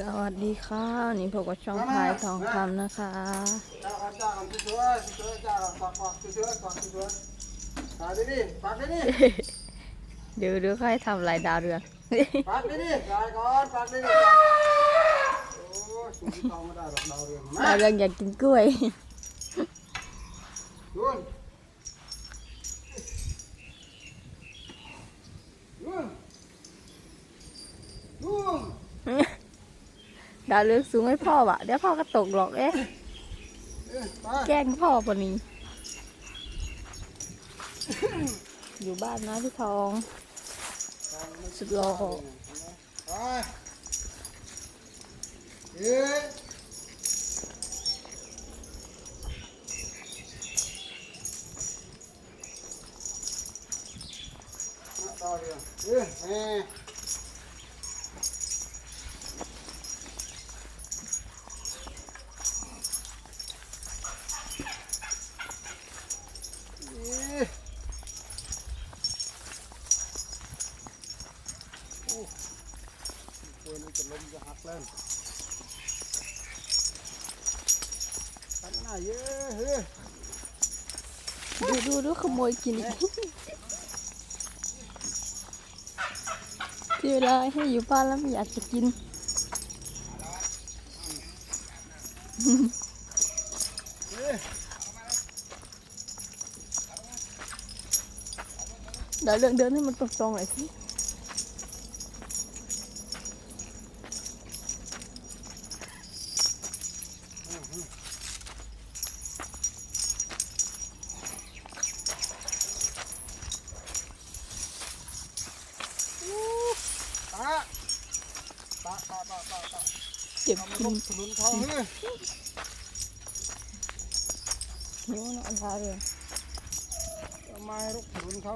สวัสดีค่ะนี่พบกับช่องพายทองคำนะคะจ้าจ้าก่อนช่วยช่วยจ้าฝากฝากช่วยก่อนช่วยฝากดิดิฝากดิดิเดี๋ยวดูใครทำลายดาวเรืองฝากดิดิฝากก่อนฝากดิดิโอ้ยสูงต่อมาได้หรอกดาวเรืองดาวเรืองอยากกินกล้วย ลุนลุนลุน ดาวเรืองสูงให้พ่อวะเดี๋ยวพ่อก็ตกหรอกเอ๊ะแกล้งพ่อปนี้ อยู่บ้านนะพี่ทอง สุดหล่อเอ๊ะมาต่อเรือเอ๊ะแม่ นี่โอ้ตัวนี้จะ ล้มจะหักแล้วปันหน้าเยอะเฮ้ยดูดูดูขโมยกินอีกที่เวลาให้อยู่บ้านแล้วไม่อยากจะกินเฮ้ยเดี๋ยวเดินเดินให้มันตรงๆหน่อยสิ ตาตาตาตาตาตา เก็บเอามากิลนงถนนเขาเฮ้ยนิ้วนะดาวเรืองเอามาให้ลูกถนนเขา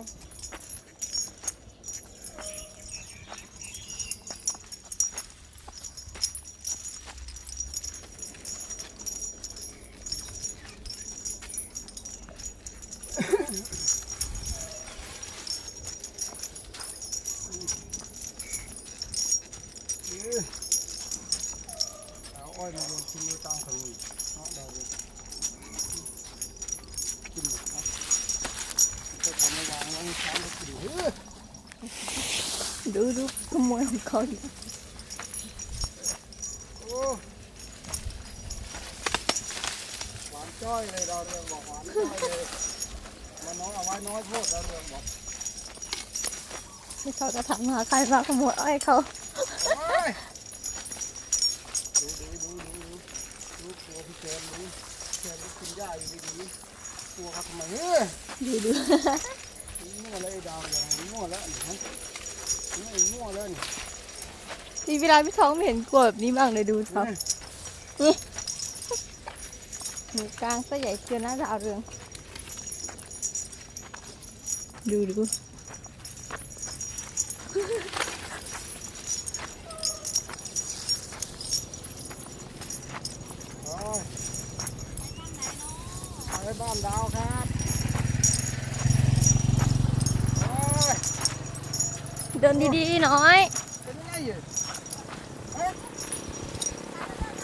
เอ้ยเอา อยมาลงทิ้งไว้กลางถนนเนาะได้เลยกินหมดนะจะทำมาวางไว้ให้ช้างเขากินเฮ้ยดูดูขโมยของเขาอีกโอ้หวานจ้อยเลยดาเรื่องบอกหวานจ้อยเลยมาน้อยเอาไว้น้อยโพดดาเรื่องบอกให้เขาจะถามหาใครมาขโมยอ้อยเขา โอ้ยดูดูดูดูดูดู ตัวพี่แกนดูแกนก็กินหญ้าอยู่ดีๆตัวเขาทำไมเฮ้ยดูดูมั่วแล้วไอ้ดาวเรืองมั่วแล้วนี่ฮะนี่มั่วแล้วนี่ที่เวลาพี่ทองไม่เห็นกลัวแบบนี้บ้างเลยดูครับนี่หนูกลางซะใหญ่เกินน้าดาวเรือง ดูดู โอ้ยไปบ้านดาวครับโอ้ย เดิ นดีๆหน่อย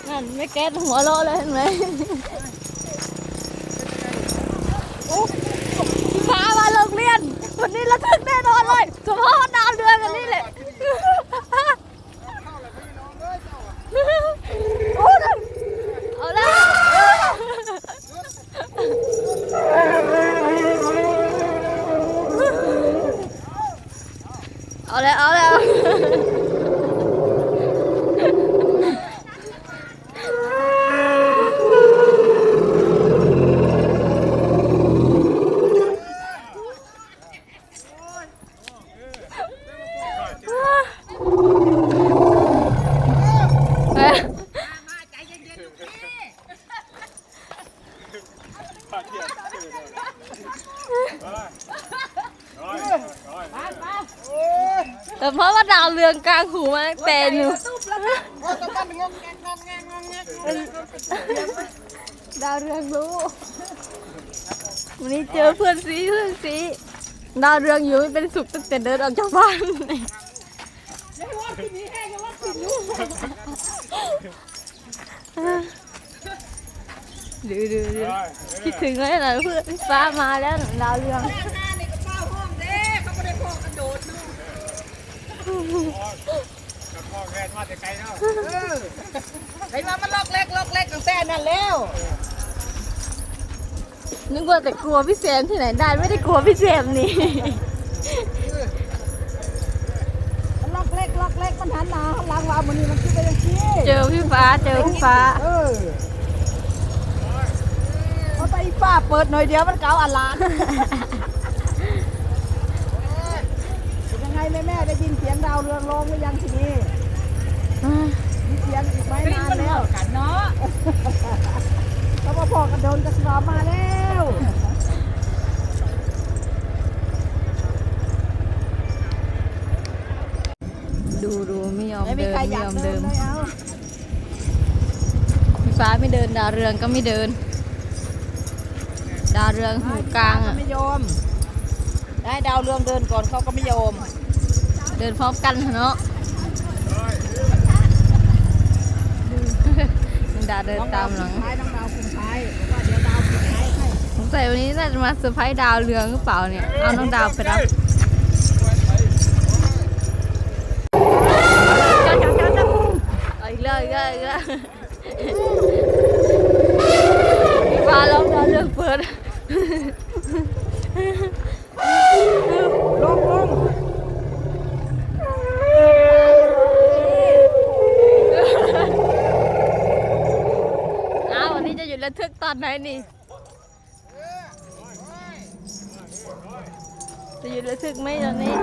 นั่นไม่แก๊สหัวโลเลยเห็นไหมโอ้พี่พามาโรงเรียน วันนี้ระทึกแน่นอนเลยเฉพาดาวเดือนกันนี่แหละ เอาแล้วเอาแล้ว แต่เพราะว่าดาวเรือง กลางหูมาตั้งแต่หนูโอ้ยตะบ้านงงแงงงงแงงดาวเรืองรู้วันนี้เจอเพื่อนซีเพื่อนซีดาวเรืองอยู่ไม่เป็นสุขตั้งแต่เดินออกจากบ้านดูดูดูคิดถึงเลยนะเพื่อนฟ้ามาแล้วดาวเรือง พ่อแม่มาแต่ไกลเนาะไอ้มามันล็อกเล็กล็อกเล็กตั้งแต่นั้นแล้วนึกว่าแต่กลัวพี่แซมที่ไหนได้ไม่ได้กลัวพี่แซมนี่มันล็อกเล็กล็อกเล็กมันหันหน้าหันหลังว่ามันนี่มันคิดไปยังซี่เจอพี่ฟ้าเจอพี่ฟ้าเออเอาไปอีป้าเปิดหน่อยเดียวมันเก่าอันลานเป็นยั งไงแม่แม่ได้ยินเสียงดาวเรืองร้องหรือยังทีนี้มีเสียงอีกไหมนานแล้วกันเนาะเขามาพอกระโดนกระสอบมาแล้วดูดูไม่ยอมไม่มีเดินใครไม่อยายกอมเดิเดินนเลยเอาพี่ฟ้าไม่เดินดาวเรืองก็ไม่เดิน ดาวเรืองหูกลางอะไม่ยอมได้ดาวเรืองเดินก่อนเขาก็ไม่ยอม เดินพร้อมกันเนาะดาเดินตามหลังน้องดาวคุณท้ายว่าเดี๋ยวดาวคุณท้ายใสงสัยวันนี้น่าจะมาเซอร์ไพรส์ดาวเรืองหรือเปล่าเนี่ย เอาน้องดาวไปรับอีกแล้วอีกแล้วอีกแล้วพี่ฟ้าร้องดาวเรืองเปิด ลงลง อ้าววันนี้จะาดไหนนี่จะหยุดรู้สึกไหมตอนนี้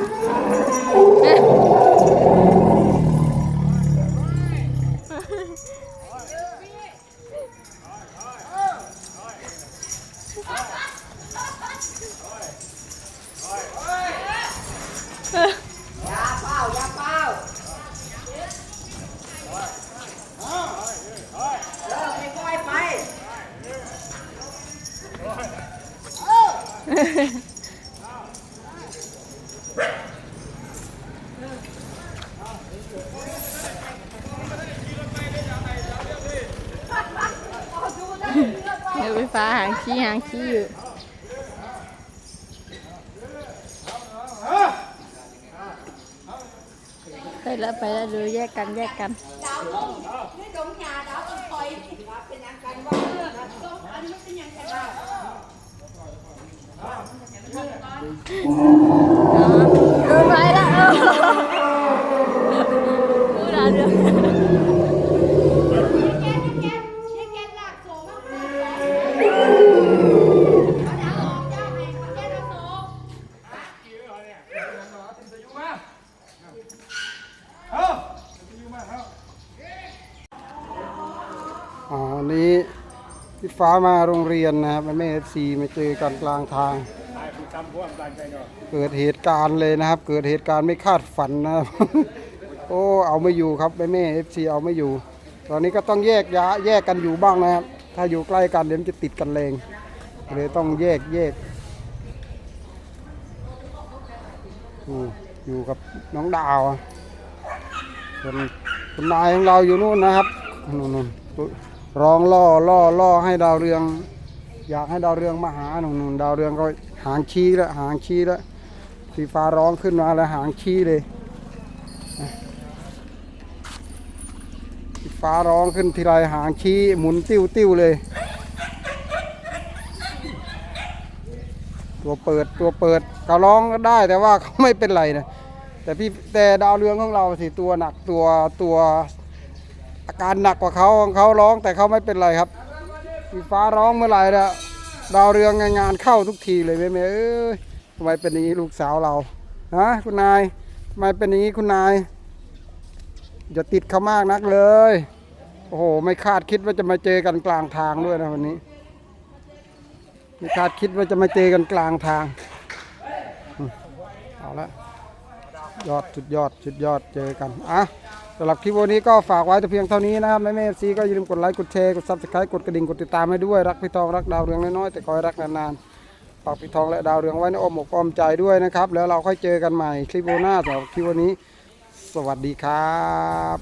เดี๋ยวไฟฟ้าหางขี้หางขี้อยู่ไปแล้วไปแล้วดูแยกกันแยกกันเออไปละเออพูดอะไร ฟ้ามาโรงเรียนนะครับแม่เอฟซีมาเจอกันกลางทาง เกิดเหตุการณ์เลยนะครับ เกิดเหตุการณ์ไม่คาดฝันนะครับ โอ้เอาไม่อยู่ครับแม่แม่เอฟซีเอาไม่อยู่ ตอนนี้ก็ต้องแยกย้าแยกกันอยู่บ้างนะครับ ถ้าอยู่ใกล้กันเดี๋ยวจะติดกันเลงเลยต้องแยกแยกอยู่กับน้องดาวอะส่วนคุณนายของเราอยู่นู่นนะครับนู่นๆ ร้องล่อล่อล่อให้ดาวเรือง อยากให้ดาวเรืองมาหาหนุ่นดาวเรืองก็หางชี้แล้วหางชี้แล้วสีฟ้าร้องขึ้นมาแล้วหางชี้เลยสีฟ้าร้องขึ้นทีไรหางชี้หมุนติ้วติ้วเลย ตัวเปิดตัวเปิดเขาร้องก็ได้แต่ว่าเขาไม่เป็นไรนะแต่พี่แต่ดาวเรืองของเราสิตัวหนักตัวตัว การหนักกว่าเขาของเขาร้องแต่เขาไม่เป็นไรครับสีฟ้าร้องเมื่อไหร่ละดาวเรืองงานเข้าทุกทีเลยแม่แม่เอ้ยทำไมเป็นอย่างนี้ลูกสาวเราฮะคุณนายทำไมเป็นอย่างนี้คุณนายอย่าติดเขามากนักเลยโอ้โหไม่คาดคิดว่าจะมาเจอกันกลางทางด้วยนะวันนี้ไม่คาดคิดว่าจะมาเจอกันกลางทางเอาละยอดสุดยอดสุดยอดเจอกันอะ สำหรับคลิปวันนี้ก็ฝากไว้แต่เพียงเท่านี้นะครับแม่แม่ซีก็อย่าลืมกดไลค์กดแชร์กดซับสไครต์กดกระดิ่งกดติดตามให้ด้วยรักพี่ทองรักดาวเรืองน้อยๆแต่คอยรักนานๆฝากพี่ทองและดาวเรืองไว้ในอ้อมอกอ้อมใจด้วยนะครับ แล้วเราค่อยเจอกันใหม่คลิปวันหน้าสำหรับคลิปวันนี้ สวัสดีครับ